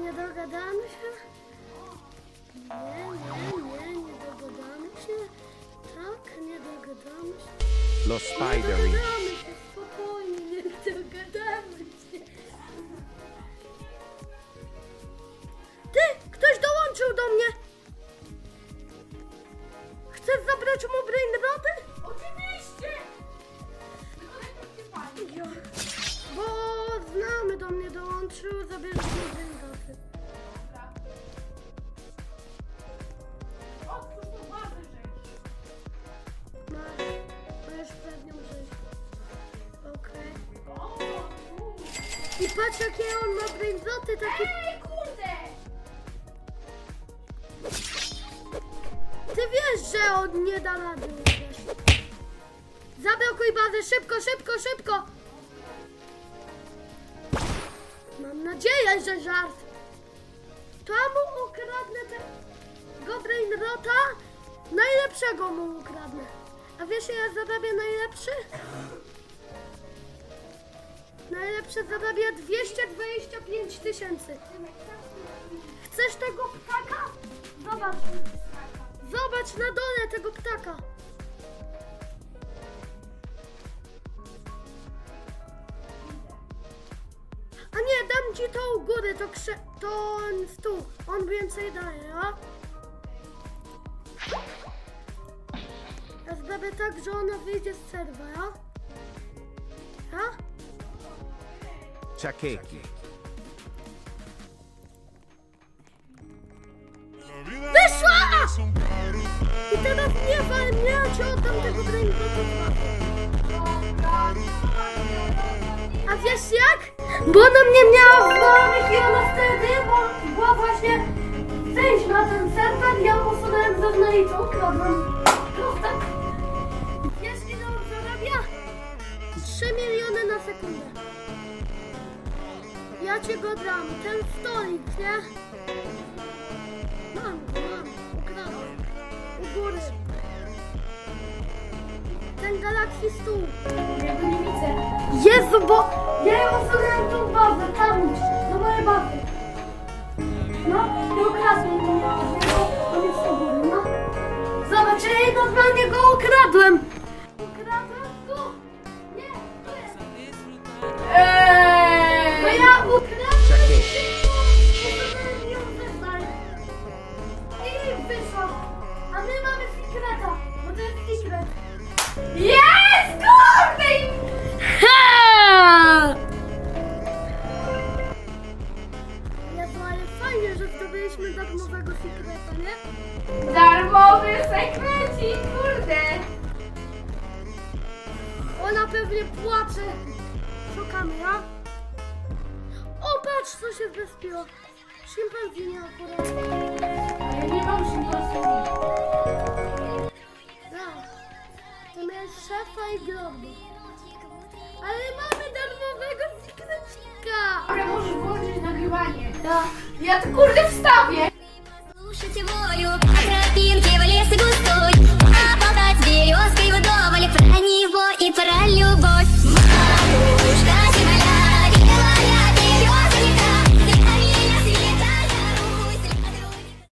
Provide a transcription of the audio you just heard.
Nie dogadamy się? Nie, nie, nie, nie dogadamy się. Tak, nie dogadamy się. Los Nie Spidery. dogadamy patrz jakie on ma roty, takie... Ej, kurde! Ty wiesz, że on nie da rady. Zablokuj bazę, szybko, szybko, szybko! Mam nadzieję, że żart. To mu ukradnę tego Brain Rota. Najlepszego mu ukradnę. A wiesz, ja zarabię najlepszy? Najlepszy zarabia 225 tysięcy. Chcesz tego ptaka? Zobacz. Zobacz na dole tego ptaka. A nie, dam ci to u góry, to krze... to on tu. On więcej daje, ja? Ja zrobię tak, że ona wyjdzie z serwa? Ciakieki. Wyszła! I teraz nie wal mnie, ja ci oddam A wiesz jak? Bo ona mnie miała w głowach i ona wtedy, bo była właśnie wejść na ten serwer, ja posunąłem zewnętrzną, ukradłem. Proste. Wiesz ile on zarabia? 3 miliony na sekundę. Ja ci go dam, ten stolik, nie? Mam, go, mam, ukradłem. U góry. Ten Galaxy stół. Ja go nie widzę. Jezu, bo ja ją usunąłem tą bazę, tam idź, do mojej bazy. Że zdobyliśmy darmowego sekreta, nie? Darmowy sekrecik, kurde! Ona pewnie płacze. Szukamy, ja? O, patrz, co się zrespiło. Szympanzinie akurat. A ja nie mam szympansa. Da. To miałeś szefa i grobu. Ale mamy darmowego sekrecika. Dobra, możesz włączyć nagrywanie. Da. Ja to kurde wstawię!